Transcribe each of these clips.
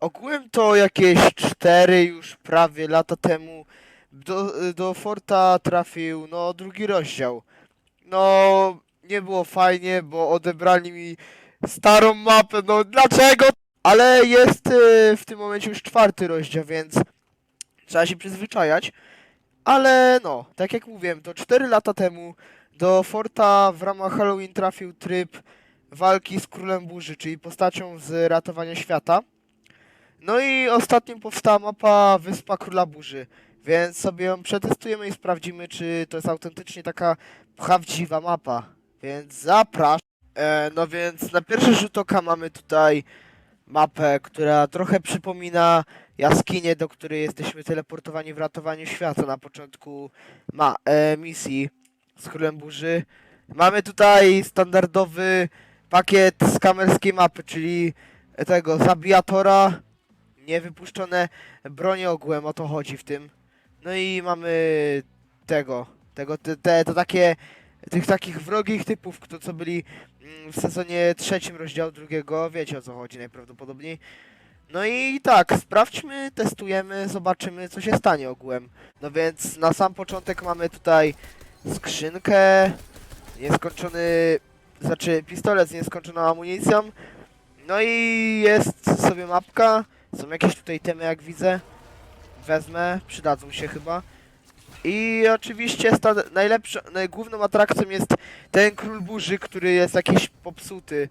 Ogółem to jakieś 4 już prawie lata temu do, do Forta trafił, no, drugi rozdział. No, nie było fajnie, bo odebrali mi starą mapę, no dlaczego? Ale jest y, w tym momencie już czwarty rozdział, więc trzeba się przyzwyczajać. Ale no, tak jak mówiłem, to 4 lata temu do Forta w ramach Halloween trafił tryb walki z Królem Burzy, czyli postacią z ratowania świata. No i ostatnio powstała mapa Wyspa Króla Burzy, więc sobie ją przetestujemy i sprawdzimy, czy to jest autentycznie taka prawdziwa mapa. Więc zapraszam. E, no więc na pierwszy rzut oka mamy tutaj mapę, która trochę przypomina jaskinię, do której jesteśmy teleportowani w ratowaniu świata na początku ma e, misji z Królem Burzy. Mamy tutaj standardowy pakiet z kamerskiej mapy, czyli tego zabijatora, niewypuszczone bronie ogółem, o to chodzi w tym. No i mamy tego, tego, te, te to takie, tych takich wrogich typów, kto co byli mm, w sezonie trzecim rozdziału drugiego, wiecie o co chodzi najprawdopodobniej. No i tak, sprawdźmy, testujemy, zobaczymy co się stanie ogółem. No więc na sam początek mamy tutaj skrzynkę, nieskończony, znaczy pistolet z nieskończoną amunicją. No i jest sobie mapka, są jakieś tutaj temy jak widzę. Wezmę, przydadzą się chyba. I oczywiście najlepszą, naj- główną atrakcją jest ten król burzy, który jest jakiś popsuty.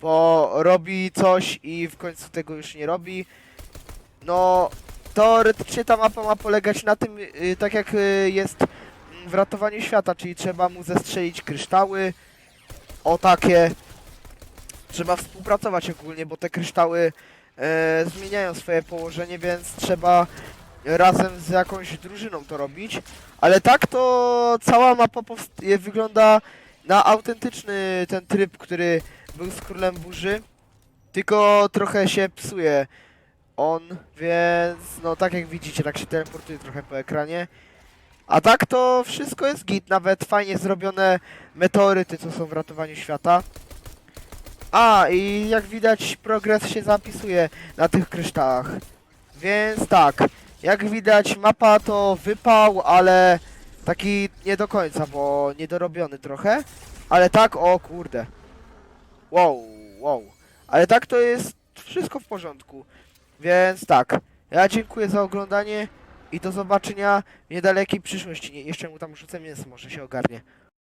Bo robi coś i w końcu tego już nie robi. No, teoretycznie ta mapa ma polegać na tym, y, tak jak y, jest mm, w ratowaniu świata, czyli trzeba mu zestrzelić kryształy. O takie. Trzeba współpracować ogólnie, bo te kryształy e, zmieniają swoje położenie, więc trzeba razem z jakąś drużyną to robić. Ale tak to cała mapa wygląda na autentyczny ten tryb, który był z Królem Burzy. Tylko trochę się psuje on, więc no tak jak widzicie, tak się teleportuje trochę po ekranie. A tak to wszystko jest git, nawet fajnie zrobione meteoryty, co są w ratowaniu świata. A, i jak widać progres się zapisuje na tych kryształach. Więc tak, jak widać mapa to wypał, ale taki nie do końca, bo niedorobiony trochę. Ale tak, o kurde. Wow, wow. Ale tak to jest wszystko w porządku. Więc tak, ja dziękuję za oglądanie i do zobaczenia w niedalekiej przyszłości. Nie, jeszcze mu tam rzucę mięso, może się ogarnie.